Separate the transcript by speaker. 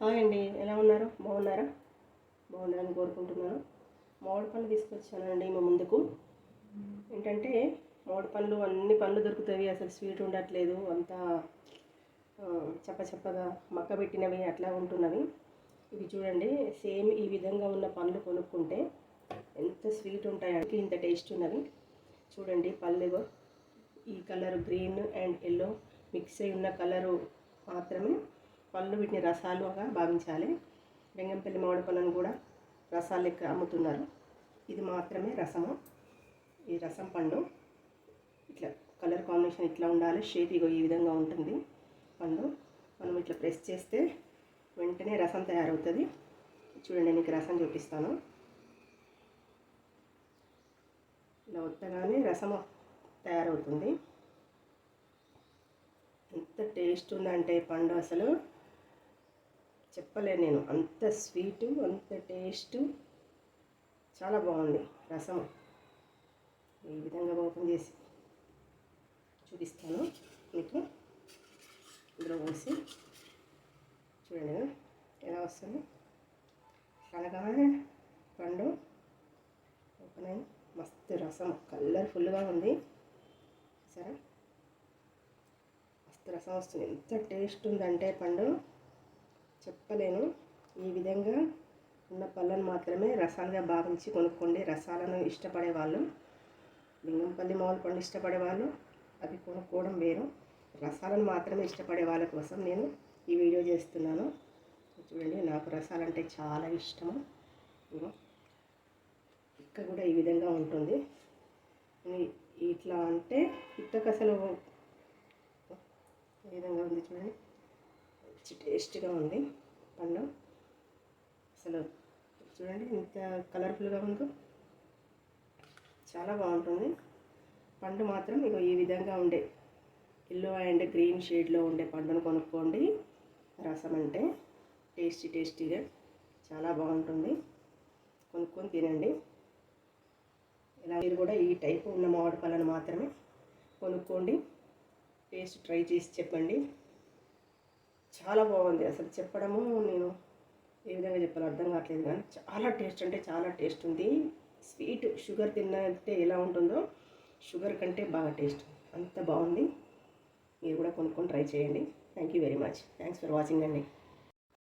Speaker 1: Hi అండి ఎలా ఉన్నారు? బాగున్నారా? బాగున్నారని కోరుకుంటున్నాను. మామిడి పండ్లు తీసుకొచ్చానండి మా ముందుకు. ఏంటంటే మామిడి పండ్లు అన్ని పండ్లు దొరుకుతాయి. అసలు స్వీట్ ఉండట్లేదు. అంతా చప్పచప్పగా చప్ప చప్పగా మక్క పెట్టినవి అట్లా ఉంటున్నవి. ఇవి చూడండి సేమ్ ఈ విధంగా ఉన్న పండ్లు కొనుక్కుంటే ఎంత స్వీట్ ఉంటాయంటే ఇంత టేస్ట్ ఉన్నవి. చూడండి పళ్ళు. ఈ colour green and yellow mix అయి ఉన్న కలరు మాత్రమే పళ్ళు వీటిని రసాలుగా భావించాలి. బెంగంపల్లి మామిడి పళ్ళను కూడా రసాలు లెక్క అమ్ముతున్నారు. ఇది మాత్రమే రసము. ఈ రసం పండు ఇట్లా కలర్ కాంబినేషన్ ఇట్లా ఉండాలి. షేప్ ఇగో ఈ విధంగా ఉంటుంది పండు. మనం ఇట్లా ప్రెస్ చేస్తే వెంటనే రసం తయారవుతుంది. చూడండి నీకు రసం చూపిస్తాను. ఇలా వత్తగానే రసం తయారవుతుంది. ఎంత టేస్ట్ ఉందంటే పండు అసలు. చెప్పలేను నేను. అంత స్వీటు అంత టేస్ట్. చాలా బాగుంది రసం. ఈ విధంగా ఓపెన్ చేసి చూపిస్తాను మీకు. ఇందులో పోసి చూడండి ఎలా వస్తుంది. కనగానే పండు ఓపెన్ అయ్యి మస్తు రసం కలర్ఫుల్గా ఉంది. సరే. మస్తు రసం వస్తుంది. ఎంత టేస్ట్ ఉందంటే పండు. చెప్పలేను. ఈ విధంగా ఉన్న పళ్ళను మాత్రమే రసాలుగా భావించి కొనుక్కోండి. రసాలను ఇష్టపడే వాళ్ళు లింగంపల్లి మామూలు పండు ఇష్టపడే వాళ్ళు అవి కొనుక్కోవడం వేరు. రసాలను మాత్రమే ఇష్టపడే వాళ్ళ కోసం నేను ఈ వీడియో చేస్తున్నాను. చూడండి నాకు రసాలంటే చాలా ఇష్టము. ఇక్క కూడా ఈ విధంగా ఉంటుంది. ఇట్లా అంటే ఇక్కకు అసలు ఈ విధంగా ఉంది చూడండి. మంచి టేస్ట్గా ఉంది పండు అసలు చూడండి ఎంత కలర్ఫుల్గా ఉందో. చాలా బాగుంటుంది. పండు మాత్రం ఇక ఈ విధంగా ఉండే ఎల్లో అండ్ గ్రీన్ షేడ్లో ఉండే పండును కొనుక్కోండి. రసం అంటే టేస్టీ టేస్టీగా చాలా బాగుంటుంది. కొనుక్కొని తినండి. ఇలా మీరు కూడా ఈ టైపు ఉన్న మామిడి పళ్ళను మాత్రమే కొనుక్కోండి. టేస్ట్ ట్రై చేసి చెప్పండి. చాలా బాగుంది. అసలు చెప్పడము నేను ఏ విధంగా చెప్పాలో అర్థం కావట్లేదు కానీ చాలా టేస్ట్ అంటే చాలా టేస్ట్ ఉంది. స్వీట్ షుగర్ తిన్నట్టే ఎలా ఉంటుందో షుగర్ కంటే బాగా టేస్ట్. అంత బాగుంది. మీరు కూడా కొనుక్కొని ట్రై చేయండి. Thank you very much thanks for watching అండి.